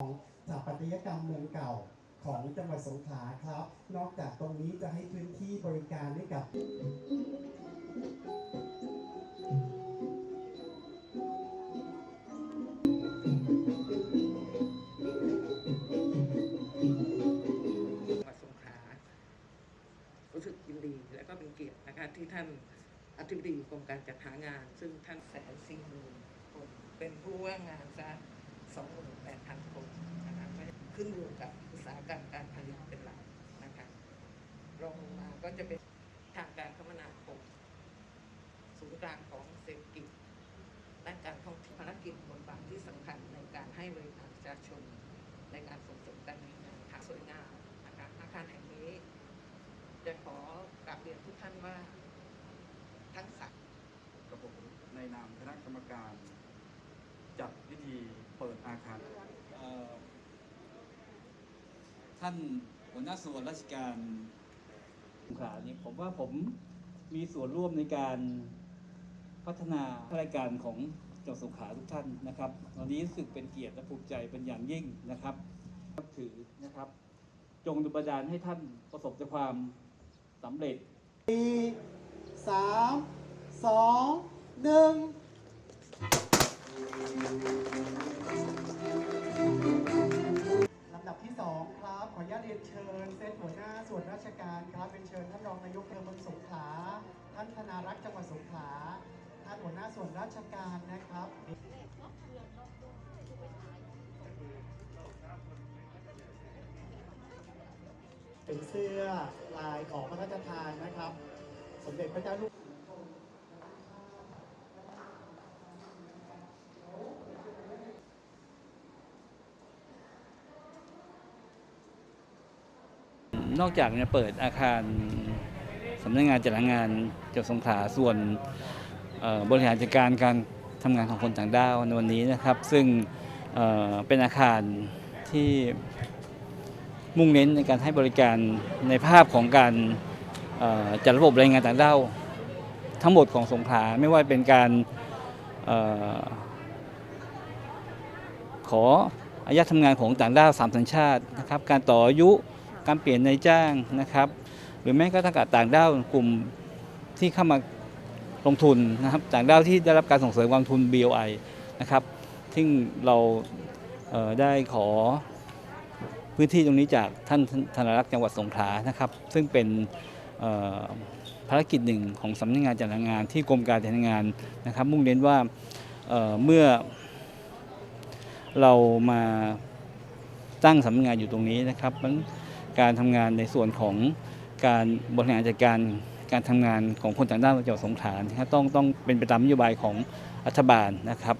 สถาปัตยกรรมเมืองเก่าของจังหวัดสงขลาครับ นอกจากตรงนี้จะให้พื้นที่บริการให้กับจังหวัดสงขลารู้สึกยินดีและก็เป็นเกียรตินะคะที่ท่านอธิบดีกรมการจัดหางาน ซึ่งท่านแสนสี่หมื่นคนเป็นผู้ว่างงานซะ สองหมื่นแปดพันคนนะคะไม่ขึ้นอยู่กับอุตสาหกรรมการผลิตเป็นหลักนะคะรองลงมาก็จะเป็นทางการคมนาคมศูนย์กลางของเศรษฐกิจด้านการท่องเที่ยวภารกิจบทบาทที่สำคัญในการให้บริการประชาชน ในการส่งเสริมการมีงานทางสวยงามนะคะอาคารแห่งนี้จะขอกราบเรียนทุกท่านว่าทั้งสามกับผมในนามคณะกรรมการ จัดพิธี เปิดอาคารท่านหัวหน้าส่วนราชการสงขลานี่ผมว่าผมมีส่วนร่วมในการพัฒนาข้ารายการของจังหวัดสงขลาทุกท่านนะครับวันนี้รู้สึกเป็นเกียรติและภูมิใจเป็นอย่างยิ่งนะครับถือนะครับ จงดุบดาลให้ท่านประสบแต่ความสำเร็จสามสองหนึ่ง องครับขออนุญาตเรียนเชิญเซตหัวหน้าส่วนราชการครับเป็นเชิญท่านรองนายกเภอเมืองสงขลาท่านธนารักษ์จังหวัดสงขลาท่านหัวหน้าส่วนราชการนะครับเป็นเสื้อลายของพระราชทานนะครับ สมเด็จพระเจ้าลูก นอกจากเนี่ยเปิดอาคารสำนักงานจัดหางานจังหวัดสงขลาส่วนบริหารจัดการการทำงานของคนต่างด้าวในวันนี้นะครับ ซึ่งเเป็นอาคารที่มุ่งเน้นในการให้บริการในภาพของการจัดระบบแรงงานต่างด้าวทั้งหมดของสงขลาไม่ว่าเป็นการออขออนุญาตทำงานของต่างด้าวสามสัญชาตินะครับ การต่ออายุ การเปลี่ยนนายจ้างนะครับ หรือแม้กระทั่งต่างด้าวกลุ่มที่เข้ามาลงทุนนะครับต่างด้าวที่ได้รับการส่งเสริมกองทุน BOI นะครับซึ่งเราเอ่อได้ขอพื้นที่ตรงนี้จากท่านธนรักษ์จังหวัดสงขลานะครับ ซึ่งเป็นภารกิจหนึ่งของสำนักงานจัดหางานที่กรมการจัดหางานนะครับ มุ่งเน้นว่าเอ่อเมื่อเรามาตั้งสำนักงานอยู่ตรงนี้นะครับมัน การทำงานในส่วนของการบริหารจัดการการทำงานของคนต่างด้าวในจังหวัดสงขลานะครับต้องต้องเป็นไปตามนโยบายของรัฐบาลนะครับ